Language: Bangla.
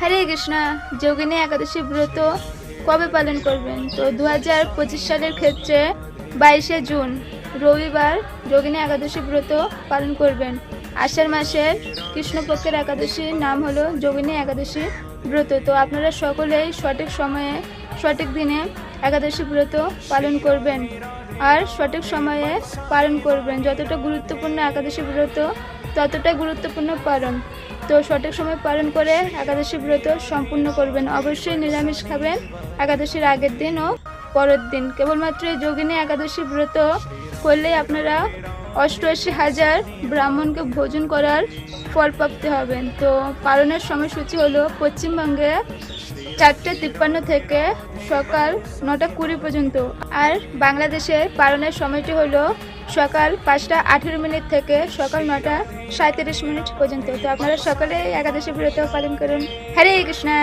হরে কৃষ্ণা, যোগিনী একাদশী ব্রত কবে পালন করবেন? তো দু হাজার পঁচিশ সালের ক্ষেত্রে বাইশে জুন, রবিবার যোগিনী একাদশী ব্রত পালন করবেন। আষাঢ় মাসের কৃষ্ণপক্ষের একাদশীর নাম হলো যোগিনী একাদশী ব্রত। তো আপনারা সকলেই সঠিক সময়ে, সঠিক দিনে একাদশী ব্রত পালন করবেন আর সঠিক সময়ে পালন করবেন। যতটা গুরুত্বপূর্ণ একাদশী ব্রত ততটা গুরুত্বপূর্ণ পালন। তো সঠিক সময় পালন করে একাদশী ব্রত সম্পূর্ণ করবেন। অবশ্যই নিরামিষ খাবেন। একাদশীর আগের দিন ও পরের দিন। কেবলমাত্র এই যোগিনী একাদশী ব্রত করলেই আপনারা অষ্টআশি হাজার ব্রাহ্মণকে ভোজন করার ফল প্রাপ্তি হবেন। তো পালনের সময়সূচি হলো পশ্চিমবঙ্গে চারটে তিপ্পান্ন থেকে সকাল নটা কুড়ি পর্যন্ত। আর বাংলাদেশে পালনের সময়টি হল সকাল পাঁচটা আঠেরো মিনিট থেকে সকাল নটা সাঁত্রিশ মিনিট পর্যন্ত। তো আপনারা সকালে একাদশী বিরত পালন করুন। হরে কৃষ্ণা।